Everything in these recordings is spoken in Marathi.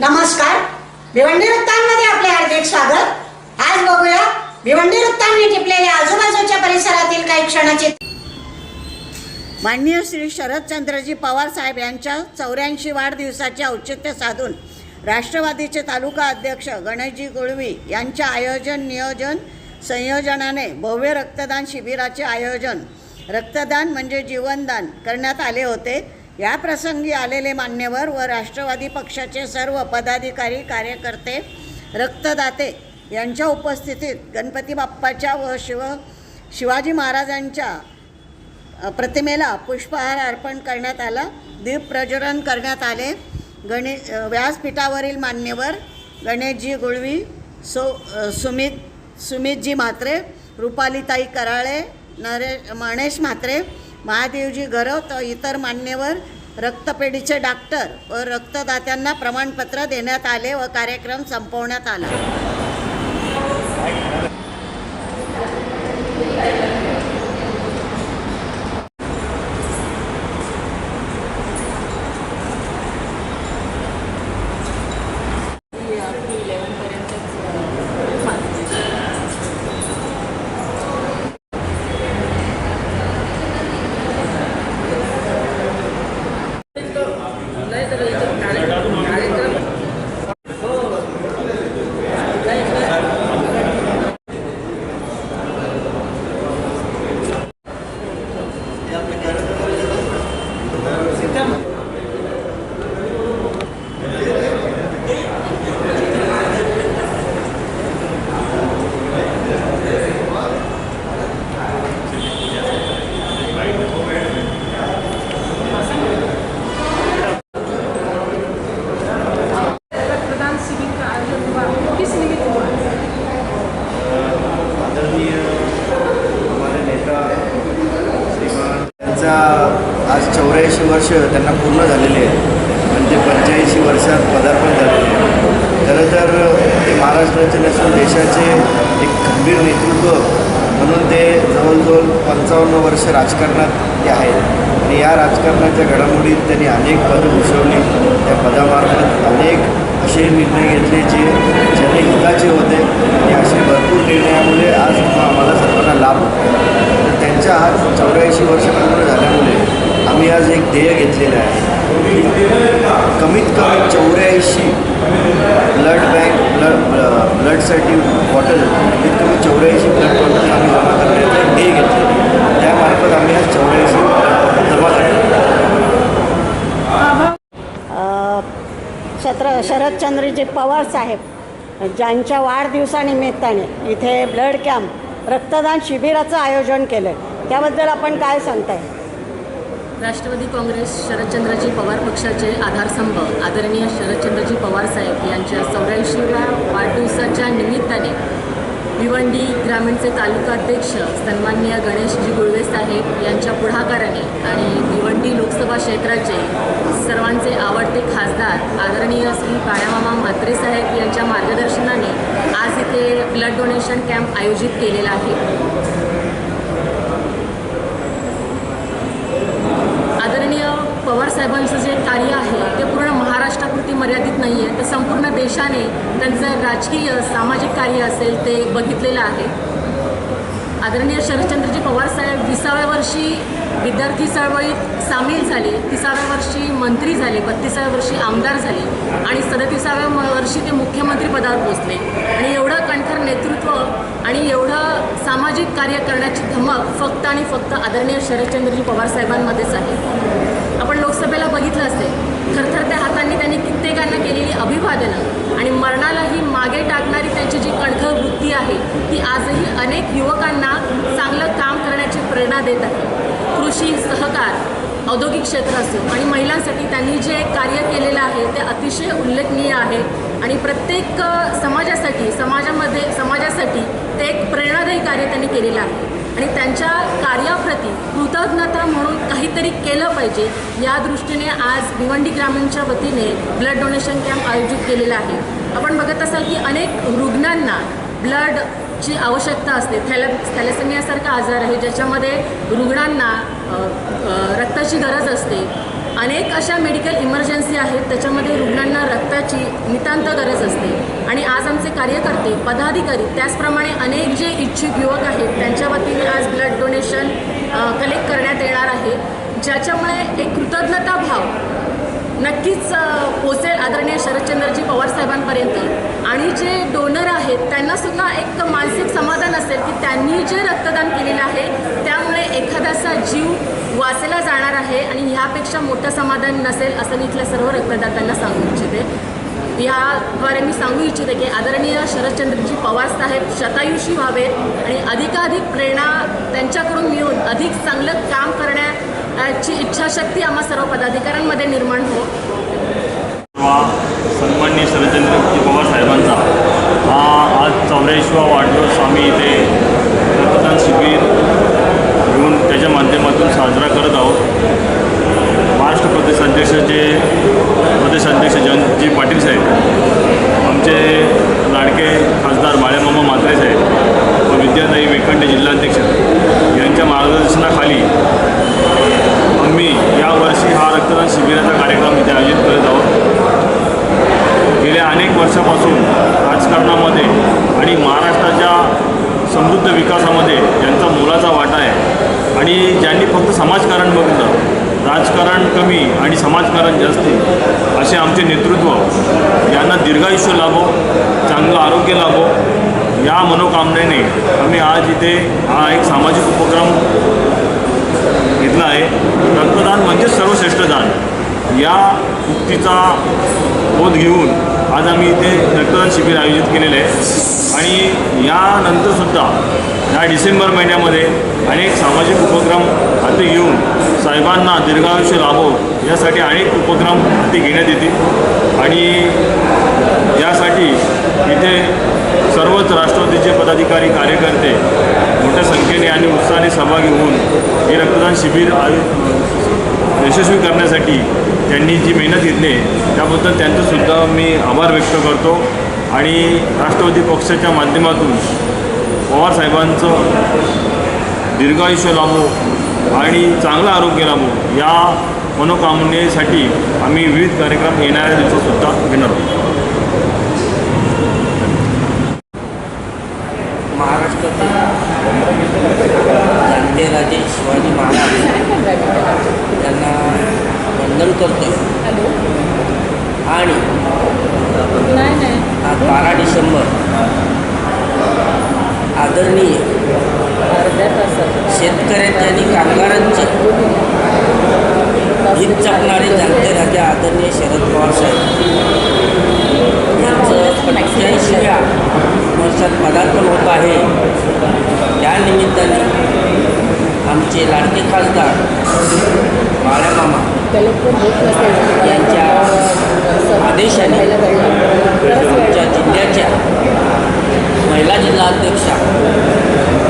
नमस्कार. भिवंडी वृत्तांमध्ये आपले हार्दिक स्वागत. आज बघूया भिवंडी वृत्तांनी टिपलेल्या आजूबाजूच्या परिसरातील काही क्षणाची माननीय श्री शरदचंद्रजी पवार साहेब यांच्या चौऱ्याऐंशी वाढदिवसाचे औचित्य साधून राष्ट्रवादीचे तालुका अध्यक्ष गणेशजी गुळवी यांच्या आयोजन नियोजन संयोजनाने भव्य रक्तदान शिबिराचे आयोजन. रक्तदान म्हणजे जीवनदान करण्यात आले होते. या प्रसंगी आलेले मान्यवर व राष्ट्रवादी पक्षाचे सर्व पदाधिकारी कार्यकर्ते रक्तदाते यांच्या उपस्थितीत गणपती बाप्पाच्या व शिव शिवाजी महाराजांच्या प्रतिमेला पुष्पहार अर्पण करण्यात आला. दीप प्रज्वलन करण्यात आले. गणे व्यासपीठावरील मान्यवर गणेशजी गुळवी सो सुमित सुमितजी म्हात्रे रुपालीताई कराळे नरे मणेश म्हात्रे महादेवजी गरव तर इतर मान्यवर रक्तपेढीचे डॉक्टर व रक्तदात्यांना प्रमाणपत्र देण्यात आले व कार्यक्रम संपवण्यात आला रक्तदान शिबिर का आयोजन हुआ किस निमित्त हुआ आदरणीय हमारे नेता श्रीमान त्यांचा आज चौऱ्याऐंशी वर्ष त्यांना पूर्ण झालेले आहेत आणि ते पंच्याऐंशी वर्षात पदार्पण झालेले आहे खरं तर ते महाराष्ट्राचे नसून देशाचे एक खंबीर नेतृत्व म्हणून ते जवळजवळ पंचावन्न वर्ष राजकारणात ते आहेत. आणि या राजकारणाच्या घडामोडीत त्यांनी अनेक पदं भूषवली. त्या पदामार्फत अनेक असे निर्णय घेतले जे जनहिताचे होते. आणि असे भरपूर निर्णयामुळे आज आम्हाला सर्वांना लाभ होतो तर त्यांच्या आज चौऱ्याऐंशी वर्ष पूर्ण झाल्यामुळे आम्ही आज एक ध्येय घेतलेलं आहे. कमीत कमी चौऱ्याऐंशी ब्लड बँक ब्लड ब्लडसाठी बॉटल कमीत कमी चौऱ्याऐंशी ब्लड बॉटल आम्ही जमा करण्याचं एक ध्येय घेतलं त्यामार्फत आम्ही आज चौऱ्याऐंशी जमा करतो छत्र शरदचंद्रजी पवार साहेब ज्यांच्या वाढदिवसानिमित्ताने इथे ब्लड कॅम्प रक्तदान शिबिराचं आयोजन केलं आहे त्याबद्दल आपण काय सांगताय? राष्ट्रवादी काँग्रेस शरदचंद्रजी पवार पक्षाचे आधारस्तंभ आदरणीय शरदचंद्रजी पवार साहेब यांच्या चौऱ्याऐंशीव्या वाढदिवसाच्या निमित्ताने भिवंडी ग्रामीणचे तालुकाध्यक्ष सन्माननीय गणेशजी गुळवे साहेब यांच्या पुढाकाराने आणि भिवंडी लोकसभा क्षेत्राचे सर्वांचे आवडते खासदार आदरणीय श्री काळ्यामामा म्हात्रे साहेब यांच्या मार्गदर्शनाने आज इथे ब्लड डोनेशन कॅम्प आयोजित केलेला आहे. आदरणीय पवार साहेबांचं जे कार्य आहे ते पूर्ण महाराष्ट्रापुरती मर्यादित नाही आहे तर संपूर्ण देशाने त्यांचं राजकीय सामाजिक कार्य असेल ते बघितलेलं आहे. आदरणीय शरदचंद्रजी पवार साहेब विसाव्या वर्षी विद्यार्थी चळवळीत सामील झाले तिसाव्या वर्षी मंत्री झाले बत्तीसाव्या वर्षी आमदार झाले. आणि सदतीसाव्या वर्षी ते मुख्यमंत्री पदावर पोचले आणि एवढं कणखर नेतृत्व आणि एवढं सामाजिक कार्य करण्याची धमक फक्त आणि फक्त आदरणीय शरदचंद्रजी पवार साहेबांमध्येच आहे. आपण लोकसभेला बघितलं असेल थरथरत्या हातांनी त्यांनी कित्येकांना केलेली अभिवादनं आणि मरणालाही मागे टाकणारी त्यांची जी कणखर वृत्ती आहे ती आजही अनेक युवकांना चांगलं काम करण्याची प्रेरणा देत आहे. कृषी सहकार औद्योगिक क्षेत्र असो आणि महिलांसाठी त्यांनी जे कार्य केलेलं आहे ते अतिशय उल्लेखनीय आहे. आणि प्रत्येक समाजासाठी समाजामध्ये समाजासाठी ते एक प्रेरणादायी कार्य त्यांनी केलेलं आहे. आणि त्यांच्या कार्याप्रती कृतज्ञता म्हणून काहीतरी केलं पाहिजे या दृष्टीने आज भिवंडी ग्रामीणच्या वतीने ब्लड डोनेशन कॅम्प आयोजित केलेला आहे. आपण बघत असाल की अनेक रुग्णांना ब्लडची आवश्यकता असते. थॅला थॅलेसेमियासारखा आजार आहे ज्याच्यामध्ये रुग्णांना रक्ताची गरज असते. अनेक अशा मेडिकल इमर्जन्सी आहेत त्याच्यामध्ये रुग्णांना रक्ताची नितांत गरज असते. आणि आज आमचे कार्यकर्ते पदाधिकारी त्याचप्रमाणे अनेक जे इच्छुक युवक आहेत त्यांच्या वतीने आज ब्लड डोनेशन कलेक्ट करण्यात येणार आहे. ज्याच्यामुळे एक कृतज्ञता भाव नक्कीच पोचेल आदरणीय शरदचंद्रजी पवार साहेबांपर्यंत. आणि जे डोनर आहेत त्यांना सुद्धा एक मानसिक समाधान असेल की त्यांनी जे रक्तदान केलेलं आहे त्यामुळे एखाद्याचा जीव वाचला जाणार आहे आणि ह्यापेक्षा मोठं समाधान नसेल असं मी इथल्या सर्व रक्तदात्यांना सांगू इच्छिते. याद्वारे मी सांगू इच्छिते की आदरणीय शरदचंद्रजी पवार साहेब शतायुषी व्हावेत आणि अधिकाधिक प्रेरणा त्यांच्याकडून मिळून अधिक चांगलं काम करण्याची इच्छाशक्ती आम्हा सर्व पदाधिकाऱ्यांमध्ये निर्माण हो सन्मान्य शरदचंद्रजी पवार साहेबांचा. हा आज चौऱ्याऐंशीवा वाढदिवस आम्ही इथे रक्तदान शिबिर घेऊन त्याच्या माध्यमातून साजरा करत आहोत. महाराष्ट्र प्रदेश जे प्रदेश जयंतजी पाटील साहेब आमचे लाडके खासदार बाळेमामा म्हात्रे साहेब व विद्याताई वेकंडे जिल्हाध्यक्ष यांच्या मार्गदर्शनाखाली आम्ही यावर्षी हा रक्तदान शिबिराचा कार्यक्रम इथे आयोजित करत आहोत. गेल्या अनेक वर्षापासून राजकारणामध्ये आणि महाराष्ट्राच्या समृद्ध विकासामध्ये यांचा मोलाचा वाटा आहे. आणि ज्यांनी फक्त समाजकारण बघितलं राजकारण कमी आणि समाजकारण जास्त असे आमचे नेतृत्व यांना दीर्घायुष्य लाभो चांगलं आरोग्य लाभो या मनोकामनेने आम्ही आज इथे हा एक सामाजिक उपक्रम घेतला आहे. रक्तदान म्हणजे सर्वश्रेष्ठ दान. या उक्तीचा बोध घेऊन आज आम्ही इथे रक्तदान शिबिर आयोजित केलेलं आहे. आणि यानंतरसुद्धा या डिसेंबर महिन्यामध्ये अनेक सामाजिक उपक्रम हाती घेऊन साहेबांना दीर्घायुष्य लाभो यासाठी अनेक उपक्रम हाती घेण्यात येतील. आणि यासाठी इथे सर्वच राष्ट्रवादीचे पदाधिकारी कार्यकर्ते मोठ्या संख्येने आणि उत्साहाने सहभागी होऊन हे रक्तदान शिबिर आयो यशस्वी करण्यासाठी त्यांनी जी मेहनत घेतली त्याबद्दल त्यांचंसुद्धा मी आभार व्यक्त करतो. आणि राष्ट्रवादी पक्षाच्या माध्यमातून पवारसाहेबांचं दीर्घायुष्य लाभो आणि चांगलं आरोग्य लाभो या मनोकामनेसाठी आम्ही विविध कार्यक्रम येणाऱ्या दिवसातसुद्धा घेणार आहोत. महाराष्ट्रातील राजे शिवाजी महाराज. यांना वंदन करतो आणि आज बारा डिसेंबर. आदरणीय शेतकऱ्यांचे आणि कामगारांचे हित जपणारे जाणते राजा आदरणीय शरद पवार साहेब. यांचं पंच्याऐंशीव्या वर्षात पदार्पण होत आहे. त्या निमित्ताने आमचे लाडके खासदार बाळामामा यांच्या आदेशाने आमच्या जिल्ह्याच्या महिला जिल्हा अध्यक्षा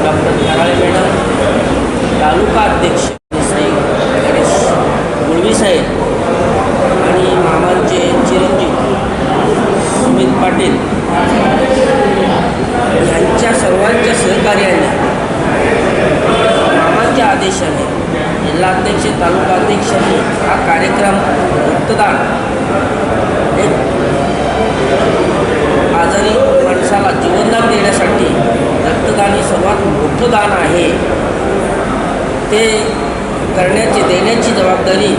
डॉक्टर कराळे मॅडम तालुका अध्यक्ष साई गणेश गुळवी साहेब आणि मामांचे चिरंजीव सुमित पाटील यांच्या सर्वांच्या सहकार्याने अध्यक्षांनी जिल्हाध्यक्ष तालुका अध्यक्षांनी हा कार्यक्रम रक्तदान एक आजारी माणसाला जीवनदान देण्यासाठी रक्तदान हे सर्वात मोठं दान आहे. ते करण्याची देण्याची जबाबदारी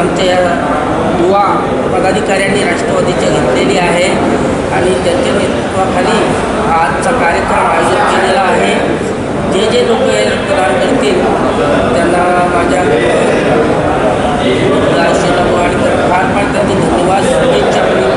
आमच्या युवा पदाधिकाऱ्यांनी राष्ट्रवादीची घेतलेली आहे. आणि त्यांच्या नेतृत्वाखाली आजचा कार्यक्रम आयोजित केलेला आहे. जे जे लोक हे रक्तदान करतील त्यांना माझ्या आयुष्याला वाढ फार फार त्यांचे धन्यवाद शुभेच्छा